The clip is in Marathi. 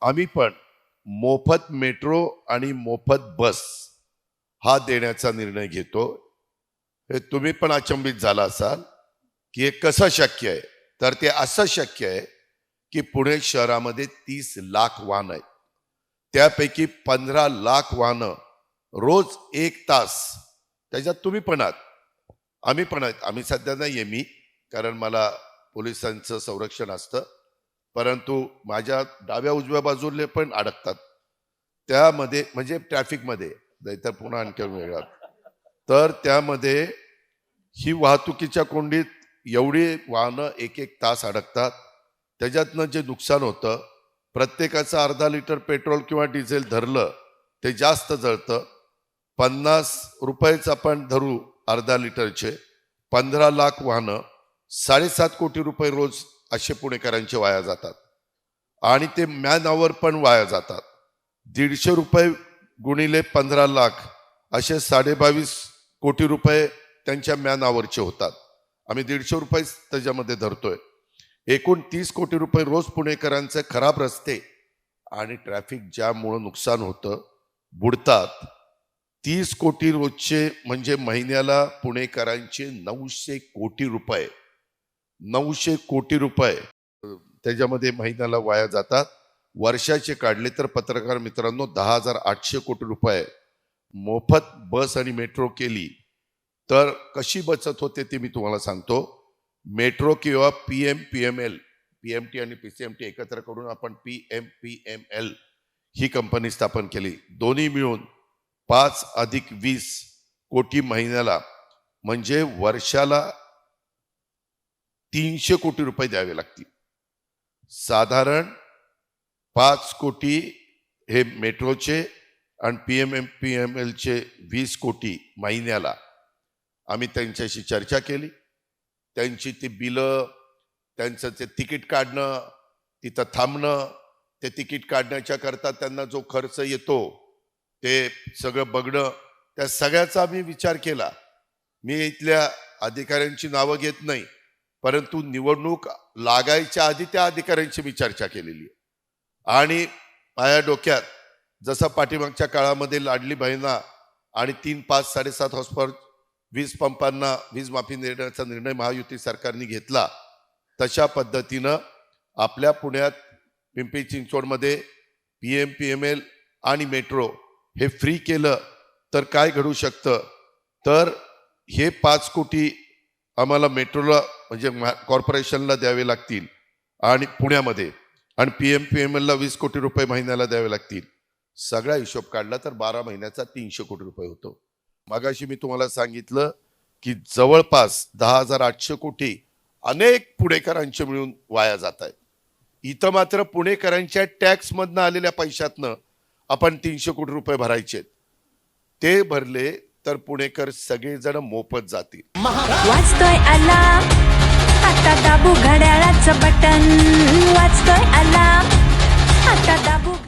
आम्ही पण मोफत मेट्रो आणि मोफत बस हा देण्याचा निर्णय घेतो. हे तुम्ही पण अचंबित झाला असाल की हे कसं शक्य आहे? तर ते असं शक्य आहे की पुणे शहरामध्ये तीस लाख वाहन आहेत. त्यापैकी पंधरा लाख वाहनं रोज एक तास त्याच्यात तुम्ही पण आहात. आम्ही पण आहेत. आम्ही सध्या नाही आहे मी कारण मला पोलिसांचं संरक्षण असतं. परंतु माझ्या डाव्या उजव्या बाजूले पण अडकतात. त्यामध्ये म्हणजे ट्रॅफिकमध्ये नाहीतर पुन्हा आणखी वेगळा. तर त्यामध्ये ही वाहतुकीच्या कोंडीत एवढी वाहनं एक एक तास अडकतात. त्याच्यातनं जे नुकसान होतं प्रत्येकाचं अर्धा लिटर पेट्रोल किंवा डिझेल धरलं ते जास्त जळतं. पन्नास रुपयेच आपण धरू अर्धा लिटरचे. पंधरा लाख वाहनं साडेसात कोटी रुपये रोज असे पुणेकरांचे वाया जातात. आणि ते मॅन आवर पण वाया जातात. दीडशे रुपये गुणिले पंधरा लाख असे साडेबावीस कोटी रुपये त्यांच्या मॅन आवरचे होतात. आम्ही दीडशे रुपये त्याच्यामध्ये धरतोय. एकूण तीस कोटी रुपये रोज पुणेकरांचे खराब रस्ते आणि ट्रॅफिक जॅममुळं नुकसान होतं बुडतात तीस कोटी रोजचे म्हणजे महिन्याला पुणेकरांचे नऊशे कोटी रुपये नऊशे कोटी रुपये त्याच्यामध्ये महिन्याला वाया जातात. वर्षाचे काढले तर पत्रकार मित्रांनो दहा हजार आठशे कोटी रुपये. मोफत बस आणि मेट्रो केली तर कशी बचत होते ते मी तुम्हाला सांगतो. मेट्रो किंवा P M P M L P M T आणि पी सी एम टी एकत्र करून आपण P M P M L ही कंपनी स्थापन केली. दोन्ही मिळून पाच अधिक वीस कोटी महिन्याला म्हणजे वर्षाला तीनशे कोटी रुपये द्यावे लागतील. साधारण पाच कोटी हे मेट्रोचे आणि P M M P M एलचे वीस कोटी महिन्याला आम्ही त्यांच्याशी चर्चा केली. त्यांची ती बिलं त्यांचं ते तिकीट काढणं तिथं थांबणं ते तिकीट काढण्याच्या करता त्यांना जो खर्च येतो ते सगळं बघणं त्या सगळ्याचा आम्ही विचार केला. मी इथल्या अधिकाऱ्यांची नावं घेत नाही. परंतु निवडणूक लागायच्या आधी त्या अधिकाऱ्यांची मी चर्चा केलेली आहे. आणि माझ्या डोक्यात जसं पाठीमागच्या काळामध्ये लाडली बहिणा आणि तीन पाच साडेसात हॉस्पर वीज पंपांना वीज माफी देण्याचा निर्णय महायुती सरकारने घेतला तशा पद्धतीनं आपल्या पुण्यात पिंपरी चिंचवडमध्ये P M P M L आणि मेट्रो हे फ्री केलं तर काय घडू शकतं? तर हे पाच कोटी आम्हाला मेट्रोला म्हणजे कॉर्पोरेशनला द्यावे लागतील आणि पुण्यामध्ये. आणि पी एम पी एम एलला वीस कोटी रुपये महिन्याला द्यावे लागतील. सगळा हिशोब काढला तर बारा महिन्याचा तीनशे कोटी रुपये होतो. मागाशी मी तुम्हाला सांगितलं की जवळपास दहा हजार आठशे कोटी अनेक पुणेकरांचे मिळून वाया जात आहेत. इथं मात्र पुणेकरांच्या टॅक्समधनं आलेल्या पैशातनं आपण तीनशे कोटी रुपये भरायचे ते भरले तर पुणेकर सगळेजण मोफत जातील. बटन वाचतोय आला.